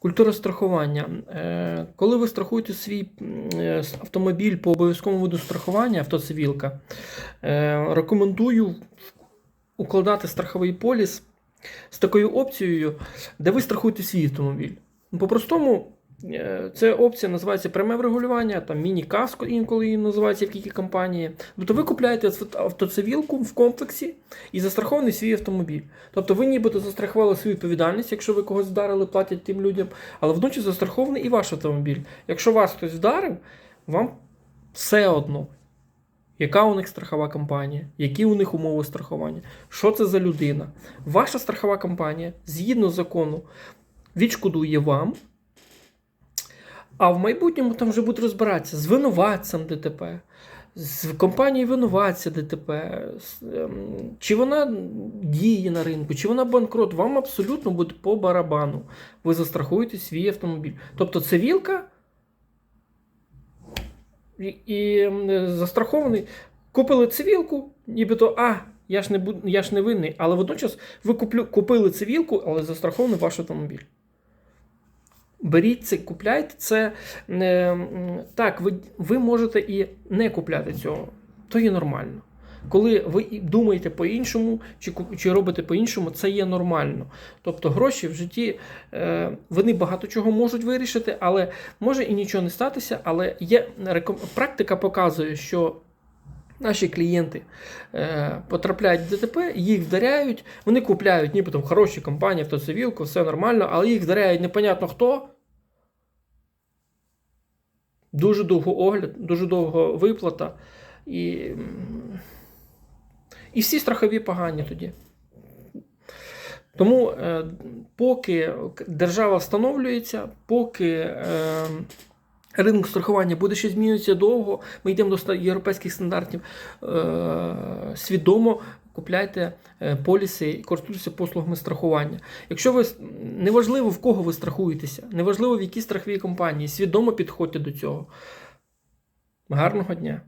Культура страхування. Е, Коли ви страхуєте свій е, автомобіль по обов'язковому виду страхування, автоцивілка, е, рекомендую укладати страховий поліс з такою опцією, де ви страхуєте свій автомобіль. Ну, По-простому, е, ця опція називається пряме врегулювання, там міні-каско інколи її називається в кілька компанії. Тобто ви купляєте автоцивілку в комплексі і застрахований свій автомобіль. Тобто ви нібито застрахували свою відповідальність, якщо ви когось вдарили, платять тим людям, але водночас застрахований і ваш автомобіль. Якщо вас хтось вдарив, вам все одно. Яка у них страхова компанія? Які у них умови страхування? Що це за людина? Ваша страхова компанія, згідно закону, відшкодує вам, а в майбутньому там вже будуть розбиратися з винуватцем ДТП, з компанією винуватця ДТП, ем, чи вона діє на ринку, чи вона банкрот, вам абсолютно буде по барабану. Ви застрахуєте свій автомобіль. Тобто цивілка і, і застрахований. Купили цивілку, нібито, а, я ж не буд, я ж не винний, але водночас ви куплю, купили цивілку, але застрахований ваш автомобіль. Беріть це, купляйте це. е, так, ви, ви можете і не купляти цього. То є нормально. Коли ви думаєте по-іншому, чи, чи робите по-іншому, це є нормально. Тобто гроші в житті е, вони багато чого можуть вирішити, але може і нічого не статися. Але є практика показує, що наші клієнти е, потрапляють в ДТП, їх вдаряють, вони купляють нібито хороші компанії, автоцивілку, все нормально, але їх вдаряють непонятно хто. Дуже довго огляд, дуже довго виплата. І, і всі страхові погані тоді. Тому е, поки держава встановлюється, поки е, ринок страхування буде ще змінюватися довго, ми йдемо до європейських стандартів, е, свідомо купляйте е, поліси і користуйтеся послугами страхування. Якщо ви неважливо в кого ви страхуєтеся, неважливо в якій страховій компанії, свідомо підходьте до цього. Гарного дня!